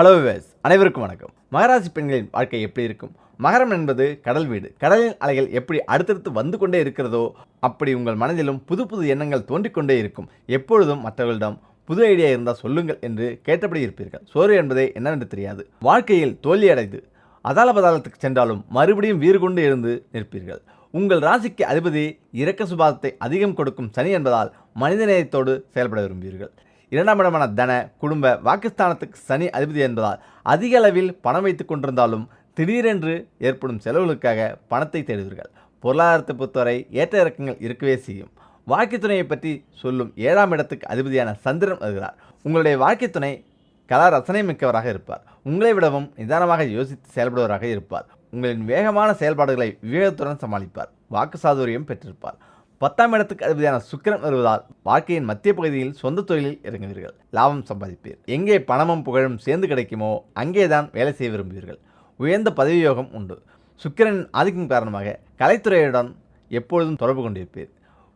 Hello wives அனைவருக்கும் வணக்கம். மகராசி பெண்களின் வாழ்க்கை எப்படி இருக்கும்? மகரம் என்பது கடல் வீடு. கடலின் அலைகள் எப்படி அடுத்தடுத்து வந்து கொண்டே இருக்கிறதோ அப்படி உங்கள் மனதிலும் புது புது எண்ணங்கள் தோன்றிக்கொண்டே இருக்கும். எப்பொழுதும் மற்றவர்களிடம் புது ஐடியா இருந்தால் சொல்லுங்கள் என்று கேட்டபடி இருப்பீர்கள். சோறு என்பதே என்னவென்று தெரியாது. வாழ்க்கையில் தோல்வியடைந்து அதால பதாலத்துக்கு சென்றாலும் மறுபடியும் வீறு கொண்டு எழுந்து நிற்பீர்கள். உங்கள் ராசிக்கு அதிபதி இரக்க சுபாதத்தை அதிகம் கொடுக்கும் சனி என்பதால் மனிதநேயத்தோடு செயல்பட விரும்புவீர்கள். இரண்டாம் இடமான தன குடும்ப வாக்குஸ்தானத்துக்கு சனி அதிபதி என்பதால் அதிக அளவில் பணம் வைத்துக் கொண்டிருந்தாலும் திடீரென்று ஏற்படும் செலவுகளுக்காக பணத்தை தேடுவீர்கள். பொருளாதாரத்தை பொறுத்தவரை ஏற்ற இறக்கங்கள் இருக்கவே செய்யும். வாழ்க்கை துணையை பற்றி சொல்லும் ஏழாம் இடத்துக்கு அதிபதியான சந்திரன் வருகிறார். உங்களுடைய வாழ்க்கை துணை கலா ரசனை மிக்கவராக இருப்பார். உங்களை விடவும் நிதானமாக யோசித்து செயல்படுவராக இருப்பார். உங்களின் வேகமான செயல்பாடுகளை விவேகத்துடன் சமாளிப்பார். வாக்கு சாதுரியம் பெற்றிருப்பார். பத்தாம் இடத்துக்கு அதிபதியான சுக்கிரன் வருவதால் வாழ்க்கையின் மத்திய பகுதியில் சொந்த தொழிலில் இறங்குவீர்கள். லாபம் சம்பாதிப்பீர். எங்கே பணமும் புகழும் சேர்ந்து கிடைக்குமோ அங்கேதான் வேலை செய்ய விரும்புவீர்கள். உயர்ந்த பதவி யோகம் உண்டு. சுக்கிரனின் ஆதிக்கம் காரணமாக கலைத்துறையுடன் எப்பொழுதும் தொடர்பு கொண்டிருப்பீர்.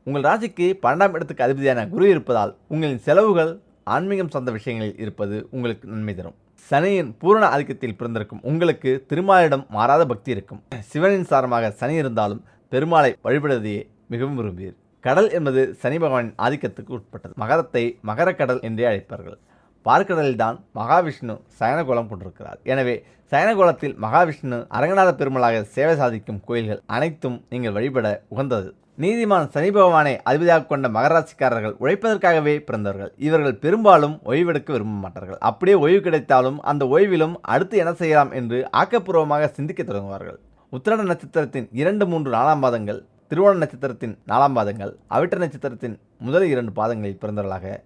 உங்கள் ராசிக்கு பன்னெண்டாம் இடத்துக்கு அதிபதியான குரு இருப்பதால் உங்களின் செலவுகள் ஆன்மீகம் சார்ந்த விஷயங்களில் இருப்பது உங்களுக்கு நன்மை தரும். சனியின் பூரண ஆதிக்கத்தில் பிறந்திருக்கும் உங்களுக்கு திருமாலிடம் மாறாத பக்தி இருக்கும். சிவனின் சாரமாக சனி இருந்தாலும் பெருமாளை வழிபடுவதையே மிகவும் விரும்புவீர் கடல் என்பது சனி பகவானின் ஆதிக்கத்துக்கு உட்பட்டது. மகரத்தை மகரக்கடல் என்றே அழைப்பார்கள். பார்க்கடலில்தான் மகாவிஷ்ணு சயனகோலம் கொண்டிருக்கிறார். எனவே சயனகோலத்தில் மகாவிஷ்ணு அரங்கநாத பெருமளாக சேவை சாதிக்கும் கோயில்கள் அனைத்தும் நீங்கள் வழிபட உகந்தது. நீதிமான் சனி பகவானை அதிபதியாக கொண்ட மகராசிக்காரர்கள் உழைப்பதற்காகவே பிறந்தவர்கள். இவர்கள் பெரும்பாலும் ஓய்வெடுக்க விரும்ப மாட்டார்கள். அப்படியே ஓய்வு கிடைத்தாலும் அந்த ஓய்விலும் அடுத்து என்ன செய்யலாம் என்று ஆக்கப்பூர்வமாக சிந்திக்க தொடங்குவார்கள். உத்திராட நட்சத்திரத்தின் இரண்டு மூன்று நாலாம் பாதங்கள் திருவோண நட்சத்திரத்தின் நாலாம் பாதங்கள் அவிட்ட நட்சத்திரத்தின் முதல் இரண்டு பாதங்களில் பிறந்தவர்களாக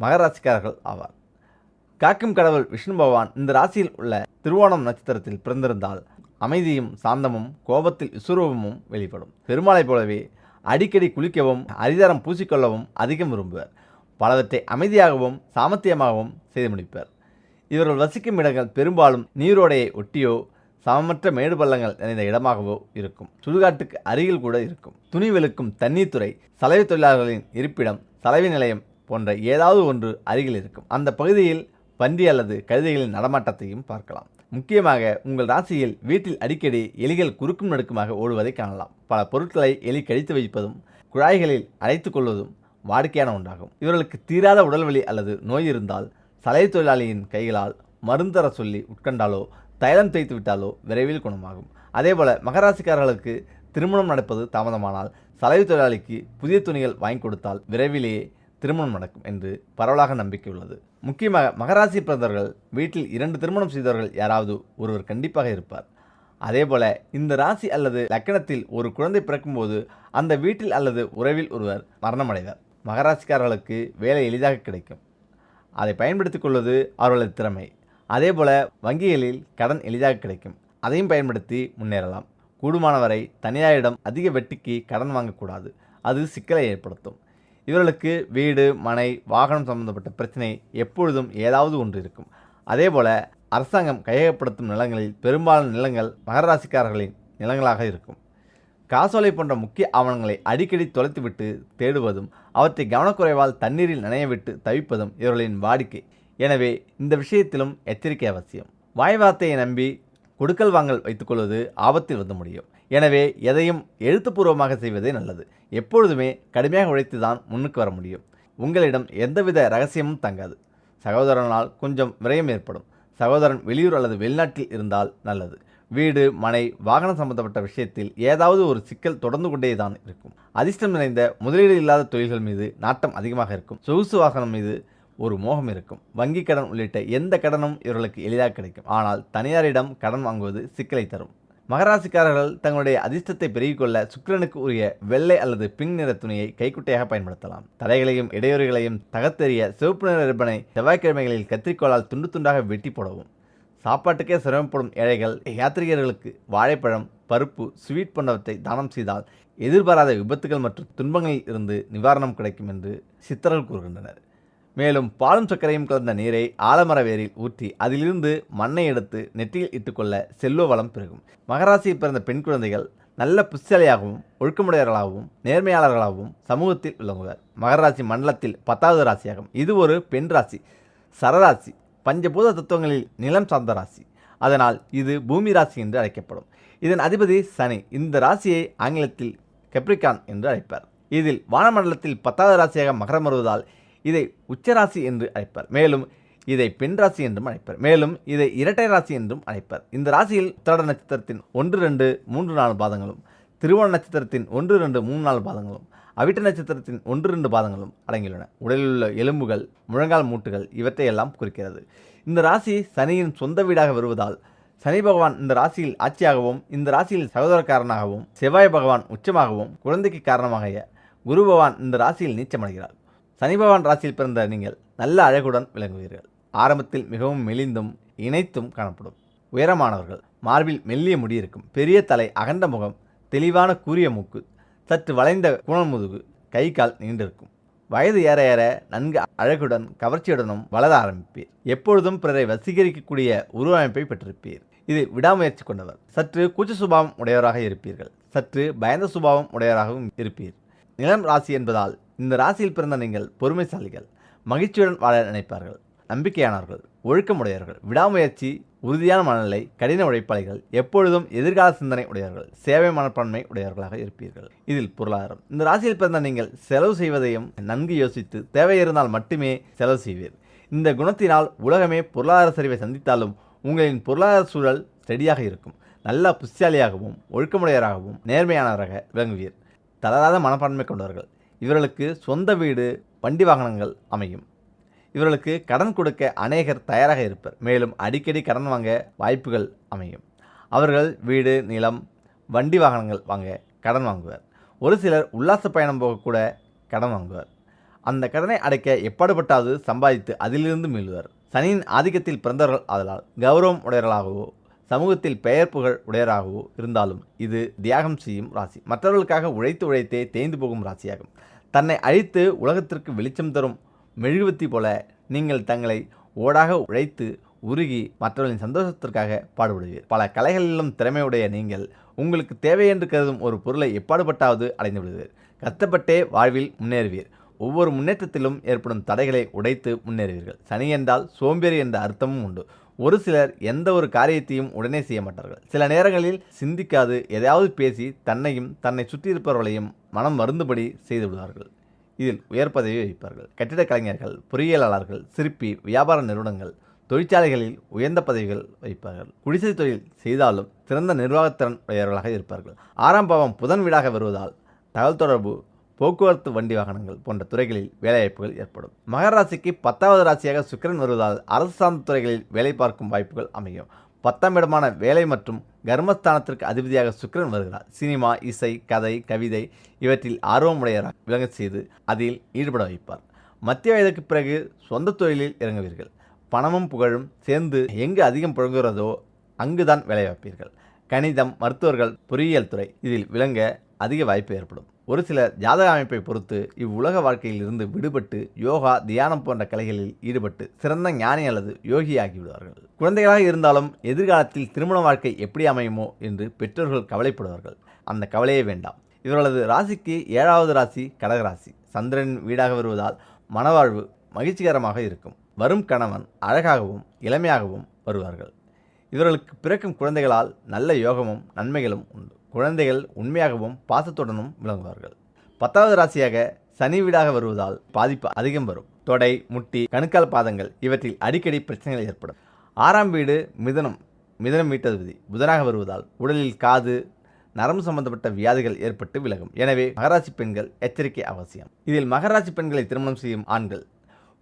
மகராசிக்காரர்கள் ஆவார். காக்கும் கடவுள் விஷ்ணு பகவான் இந்த ராசியில் உள்ள திருவோணம் நட்சத்திரத்தில் பிறந்திருந்தால் அமைதியும் சாந்தமும் கோபத்தில் விஸ்வரூபமும் வெளிப்படும். பெருமாளைப் போலவே அடிக்கடி குளிக்கவும் அரிதாரம் பூசிக்கொள்ளவும் அதிகம் விரும்புவர். பலவற்றை அமைதியாகவும் சாமர்த்தியமாகவும் செய்து முடிப்பர். இவர்கள் வசிக்கும் இடங்கள் பெரும்பாலும் நீரோடையை ஒட்டியோ சமமற்ற மேடு பள்ளங்கள் நிறைந்த இடமாகவோ இருக்கும். சுடுகாட்டுக்கு அருகில் கூட இருக்கும். துணி வெளுக்கும் தண்ணீர் துறை சலவை தொழிலாளர்களின் இருப்பிடம் சலவை நிலையம் போன்ற ஏதாவது ஒன்று அருகில் இருக்கும். அந்த பகுதியில் பன்றி அல்லது கழுதைகளின் நடமாட்டத்தையும் பார்க்கலாம். முக்கியமாக உங்கள் ராசியில் வீட்டில் அடிக்கடி எலிகள் குறுக்கும் நடுக்குமாக ஓடுவதை காணலாம். பல பொருட்களை எலி கழித்து வைப்பதும் குழாய்களில் அடைத்து கொள்வதும் வாடிக்கையான ஒன்றாகும். இவர்களுக்கு தீராத உடல்வலி அல்லது நோய் இருந்தால் சலை தொழிலாளியின் கைகளால் மருந்தர சொல்லி உட்கண்டாலோ தைலம் தேய்த்து விட்டாலோ விரைவில் குணமாகும். அதேபோல மகராசிக்காரர்களுக்கு திருமணம் நடப்பது தாமதமானால் சலவை தொழிலாளிக்கு புதிய துணிகள் வாங்கி கொடுத்தால் விரைவிலேயே திருமணம் நடக்கும் என்று பரவலாக நம்பிக்கை உள்ளது. முக்கியமாக மகராசி பிறந்தவர்கள் வீட்டில் இரண்டு திருமணம் செய்தவர்கள் யாராவது ஒருவர் கண்டிப்பாக இருப்பார். அதேபோல இந்த ராசி அல்லது லக்கணத்தில் ஒரு குழந்தை பிறக்கும்போது அந்த வீட்டில் அல்லது உறவில் ஒருவர் மரணமடைவார். மகராசிக்காரர்களுக்கு வேலை எளிதாக கிடைக்கும். அதை பயன்படுத்திக் கொள்வது அவர்களது திறமை. அதேபோல வங்கிகளில் கடன் எளிதாக கிடைக்கும். அதையும் பயன்படுத்தி முன்னேறலாம். கூடுமானவரை தனியாரிடம் அதிக வெட்டிக்கு கடன் வாங்கக்கூடாது. அது சிக்கலை ஏற்படுத்தும். இவர்களுக்கு வீடு மனை வாகனம் சம்பந்தப்பட்ட பிரச்சனை எப்பொழுதும் ஏதாவது ஒன்று இருக்கும். அதேபோல அரசாங்கம் கையகப்படுத்தும் நிலங்களில் பெரும்பாலான நிலங்கள் மகராசிக்காரர்களின் நிலங்களாக இருக்கும். காசோலை போன்ற முக்கிய ஆவணங்களை அடிக்கடி தொலைத்துவிட்டு தேடுவதும் அவற்றை கவனக்குறைவால் தண்ணீரில் நனையவிட்டு தவிப்பதும் இவர்களின் வாடிக்கை. எனவே இந்த விஷயத்திலும் எச்சரிக்கை அவசியம். வாய் வார்த்தையை நம்பி கொடுக்கல் வாங்கல் வைத்துக்கொள்வது ஆபத்தில் வந்து முடியும். எனவே எதையும் எழுத்துப்பூர்வமாக செய்வதே நல்லது. எப்பொழுதுமே கடுமையாக உழைத்து தான் முன்னுக்கு வர முடியும். உங்களிடம் எந்தவித ரகசியமும் தங்காது. சகோதரனால் கொஞ்சம் விரயம் ஏற்படும். சகோதரன் வெளியூர் அல்லது வெளிநாட்டில் இருந்தால் நல்லது. வீடு மனை வாகனம் சம்பந்தப்பட்ட விஷயத்தில் ஏதாவது ஒரு சிக்கல் தொடர்ந்து கொண்டே தான் இருக்கும். அதிர்ஷ்டம் நிறைந்த முதலீடு இல்லாத தொழில்கள் மீது நாட்டம் அதிகமாக இருக்கும். சொகுசு வாகனம் மீது ஒரு மோகம் இருக்கும். வங்கி கடன் உள்ளிட்ட எந்த கடனும் இவர்களுக்கு எளிதாக கிடைக்கும். ஆனால் தனியாரிடம் கடன் வாங்குவது சிக்கலை தரும். மகராசிக்காரர்கள் தங்களுடைய அதிர்ஷ்டத்தை பெருகிக்கொள்ள சுக்கிரனுக்கு உரிய வெள்ளை அல்லது பிங்க் நிற துணியை கைக்குட்டையாக பயன்படுத்தலாம். தடைகளையும் இடையூறுகளையும் தகர்த்தெறிய சிவப்பு நிற ரிப்பனை செவ்வாய்க்கிழமைகளில் கத்திரிக்கோளால் துண்டு துண்டாக வெட்டி போடவும். சாப்பாட்டுக்கே சிரமப்படும் ஏழைகள் யாத்ரிகர்களுக்கு வாழைப்பழம் பருப்பு ஸ்வீட் போன்றவற்றை தானம் செய்தால் எதிர்பாராத விபத்துகள் மற்றும் துன்பங்களில் இருந்து நிவாரணம் கிடைக்கும் என்று சித்தர்கள் கூறுகின்றனர். மேலும் பாலும் சர்க்கரையும் கலந்த நீரை ஆலமர வேரில் ஊற்றி அதிலிருந்து மண்ணை எடுத்து நெற்றியில் இட்டுக்கொள்ள செல்வ வளம் பெருகும். மகராசியில் பிறந்த பெண் குழந்தைகள் நல்ல புத்திசாலியாகவும் ஒழுக்கமுடையவர்களாகவும் நேர்மையாளர்களாகவும் சமூகத்தில் விளங்குவர். மகர ராசி மண்டலத்தில் பத்தாவது ராசியாகும். இது ஒரு பெண் ராசி சரராசி பஞ்சபூத தத்துவங்களில் நிலம் சார்ந்த ராசி. அதனால் இது பூமி ராசி என்று அழைக்கப்படும். இதன் அதிபதி சனி. இந்த ராசியை ஆங்கிலத்தில் கெப்ரிகான் என்று அழைப்பார். இதில் வானமண்டலத்தில் பத்தாவது ராசியாக மகரம் வருவதால் இதை உச்சராசி என்று அழைப்பார். மேலும் இதை பெண் ராசி என்றும் அழைப்பர். மேலும் இதை இரட்டை ராசி என்றும் அழைப்பர். இந்த ராசியில் உத்திராட நட்சத்திரத்தின் ஒன்று ரெண்டு மூன்று நாலு பாதங்களும் திருவோண நட்சத்திரத்தின் ஒன்று ரெண்டு மூணு நாலு பாதங்களும் அவிட்ட நட்சத்திரத்தின் ஒன்று ரெண்டு பாதங்களும் அடங்கியுள்ளன. உடலில் உள்ள எலும்புகள் முழங்கால் மூட்டுகள் இவற்றையெல்லாம் குறிக்கிறது. இந்த ராசி சனியின் சொந்த வீடாக வருவதால் சனி பகவான் இந்த ராசியில் ஆட்சியாகவும் இந்த ராசியில் சகோதரக்காரனாகவும் செவ்வாய் பகவான் உச்சமாகவும் குழந்தைக்கு காரணமாக குரு பகவான் இந்த ராசியில் நீச்சமடைகிறார். சனி பகவான் ராசியில் பிறந்த நீங்கள் நல்ல அழகுடன் விளங்குவீர்கள். ஆரம்பத்தில் மிகவும் மெலிந்தும் இணைத்தும் காணப்படும். உயரமானவர்கள் மார்பில் மெல்லிய முடி இருக்கும் பெரிய தலை அகண்ட முகம் தெளிவான கூரிய மூக்கு சற்று வளைந்த குணமுதுகு கை கால் நீண்டிருக்கும் வயது ஏற ஏற நன்கு அழகுடன் கவர்ச்சியுடனும் வளர ஆரம்பிப்பீர். எப்பொழுதும் பிறரை வசீகரிக்கக்கூடிய உருவமைப்பை பெற்றிருப்பீர். இது விடாமுயற்சி கொண்டவர். சற்று கூச்ச சுபாவம் உடையவராக இருப்பீர்கள். சற்று பயந்த சுபாவம் உடையவராகவும் இருப்பீர். நிலம் ராசி என்பதால் இந்த ராசியில் பிறந்த நீங்கள் பொறுமைசாலிகள் மகிழ்ச்சியுடன் வாழ நினைப்பார்கள் நம்பிக்கையானவர்கள் ஒழுக்கமுடையவர்கள் விடாமுயற்சி உறுதியான மனநிலை கடின உழைப்பாளிகள் எப்பொழுதும் எதிர்கால சிந்தனை உடையவர்கள் சேவை மனப்பான்மை உடையவர்களாக இருப்பீர்கள். இதில் பொருளாதாரம். இந்த ராசியில் பிறந்த நீங்கள் செலவு செய்வதையும் நன்கு யோசித்து தேவை இருந்தால் மட்டுமே செலவு செய்வீர். இந்த குணத்தினால் உலகமே பொருளாதார சரிவை சந்தித்தாலும் உங்களின் பொருளாதார சூழல் ஸ்டெடியாக இருக்கும். நல்ல புத்திசாலியாகவும் ஒழுக்கமுடையவராகவும் நேர்மையானவராக விளங்குவீர். தளராத மனப்பான்மை கொண்டவர்கள் இவர்களுக்கு சொந்த வீடு வண்டி வாகனங்கள் அமையும். இவர்களுக்கு கடன் கொடுக்க அநேகர் தயாராக இருப்பர். மேலும் அடிக்கடி கடன் வாங்க வாய்ப்புகள் அமையும். அவர்கள் வீடு நிலம் வண்டி வாகனங்கள் வாங்க கடன் வாங்குவர். ஒரு சிலர் உல்லாச பயணம் போகக்கூட கடன் வாங்குவர். அந்த கடனை அடைக்க எப்பாடுபட்டாவது சம்பாதித்து அதிலிருந்து மீள்வர். சனியின் ஆதிக்கத்தில் பிறந்தவர்கள் ஆதலால் கௌரவம் உடையவர்களாகவோ சமூகத்தில் பெயர் புகழ் உடையராகவோ இருந்தாலும் இது தியாகம் செய்யும் ராசி. மற்றவர்களுக்காக உழைத்து உழைத்தே தேய்ந்து போகும் ராசியாகும். தன்னை அழித்து உலகத்திற்கு வெளிச்சம் தரும் மெழுகுவத்தி போல நீங்கள் தங்களை ஓடாக உழைத்து உருகி மற்றவர்களின் சந்தோஷத்திற்காக பாடுபடுவீர். பல கலைகளிலும் திறமையுடைய நீங்கள் உங்களுக்கு தேவை என்று கருதும் ஒரு பொருளை எப்பாடுபட்டாவது அடைந்து விடுவீர். கத்தப்பட்டே வாழ்வில் முன்னேறுவீர். ஒவ்வொரு முன்னேற்றத்திலும் ஏற்படும் தடைகளை உடைத்து முன்னேறுவீர்கள். சனி என்றால் சோம்பேறி என்ற அர்த்தமும் உண்டு. ஒரு சிலர் எந்த ஒரு காரியத்தையும் உடனே செய்ய மாட்டார்கள். சில நேரங்களில் சிந்திக்காது எதையாவது பேசி தன்னையும் தன்னை சுற்றி இருப்பவர்களையும் மனம் வருந்தபடி செய்து விடுவார்கள் இதில் உயர் பதவி வகிப்பார்கள். கட்டிடக் கலைஞர்கள் பொறியியலாளர்கள் சிற்பி வியாபார நிறுவனங்கள் தொழிற்சாலைகளில் உயர்ந்த பதவிகள் வகிப்பார்கள். குடிசை தொழில் செய்தாலும் சிறந்த நிர்வாகத்திறன் உடையவர்களாக இருப்பார்கள். ஆறாம் பாவம் புதன் வீடாக வருவதால் தகவல் தொடர்பு போக்குவரத்து வண்டி வாகனங்கள் போன்ற துறைகளில் வேலைவாய்ப்புகள் ஏற்படும். மகர ராசிக்கு பத்தாவது ராசியாக சுக்கிரன் வருவதால் அரசு சார்ந்த துறைகளில் வேலை பார்க்கும் வாய்ப்புகள் அமையும். பத்தாம் இடமான வேலை மற்றும் கர்மஸ்தானத்திற்கு அதிபதியாக சுக்கிரன் வருகிறார். சினிமா இசை கதை கவிதை இவற்றில் ஆர்வமுடையராக விளங்க செய்து அதில் ஈடுபட வைப்பார். மத்திய வயதுக்கு பிறகு சொந்த தொழிலில் இறங்குவீர்கள். பணமும் புகழும் சேர்ந்து எங்கு அதிகம் புழங்குகிறதோ அங்குதான் வேலை வைப்பீர்கள் கணிதம் மருத்துவர்கள் பொறியியல் துறை இதில் விளங்க அதிக வாய்ப்பு ஏற்படும். ஒரு சில ஜாதக அமைப்பை பொறுத்து இவ்வுலக வாழ்க்கையில் இருந்து விடுபட்டு யோகா தியானம் போன்ற கலைகளில் ஈடுபட்டு சிறந்த ஞானி அல்லது யோகி ஆகிவிடுவார்கள் குழந்தைகளாக இருந்தாலும் எதிர்காலத்தில் திருமண வாழ்க்கை எப்படி அமையுமோ என்று பெற்றோர்கள் கவலைப்படுவார்கள். அந்த கவலையே வேண்டாம். இவர்களது ராசிக்கு ஏழாவது ராசி கடகராசி சந்திரனின் வீடாக வருவதால் மனவாழ்வு மகிழ்ச்சிகரமாக இருக்கும். வரும் கணவன் அழகாகவும் இளமையாகவும் வருவார்கள். இவர்களுக்கு பிறக்கும் குழந்தைகளால் நல்ல யோகமும் நன்மைகளும் உண்டு. குழந்தைகள் உண்மையாகவும் பாசத்துடனும் விளங்குவார்கள். பத்தாவது ராசியாக சனி வீடாக வருவதால் பாதிப்பு அதிகம் வரும். தொடை முட்டி கணுக்கால் பாதங்கள் இவற்றில் அடிக்கடி பிரச்சனைகள் ஏற்படும். ஆறாம் வீடு மிதனம் மிதனம் வீட்டதிபதி புதனாக வருவதால் உடலில் காது நரம்பு சம்பந்தப்பட்ட வியாதிகள் ஏற்பட்டு விலகும். எனவே மகராசி பெண்கள் எச்சரிக்கை அவசியம். இதில் மகராசி பெண்களை திருமணம் செய்யும் ஆண்கள்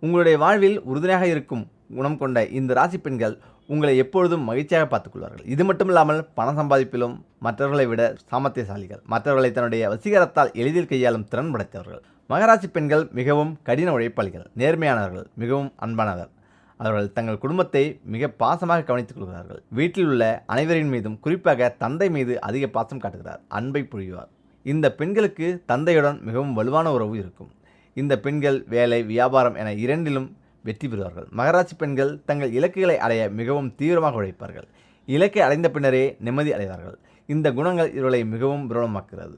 உங்களுடைய வாழ்வில் உறுதுணையாக இருக்கும் குணம் கொண்ட இந்த ராசி பெண்கள் உங்களை எப்பொழுதும் மகிழ்ச்சியாக பார்த்துக்கொள்வார்கள். இது மட்டும் இல்லாமல் பணம் சம்பாதிப்பிலும் மற்றவர்களை விட சாமர்த்தியசாலிகள். மற்றவர்களை தன்னுடைய வசீகரத்தால் எளிதில் கையாளும் திறன் படைத்தவர்கள். மகராசி பெண்கள் மிகவும் கடின உழைப்பாளிகள் நேர்மையானவர்கள் மிகவும் அன்பானவர் அவர்கள் தங்கள் குடும்பத்தை மிக பாசமாக கவனித்துக் கொள்கிறார்கள். வீட்டில் உள்ள அனைவரின் மீதும் குறிப்பாக தந்தை மீது அதிக பாசம் காட்டுகிறார். அன்பை புரிவார். இந்த பெண்களுக்கு தந்தையுடன் மிகவும் வலுவான உறவு இருக்கும். இந்த பெண்கள் வேலை வியாபாரம் என இரண்டிலும் வெற்றி பெறுவார்கள். மகராசி பெண்கள் தங்கள் இலக்குகளை அடைய மிகவும் தீவிரமாக உழைப்பார்கள். இலக்கை அடைந்த பின்னரே நிம்மதி அடைவார்கள். இந்த குணங்கள் இவர்களை மிகவும் பிரபலமாக்குகிறது.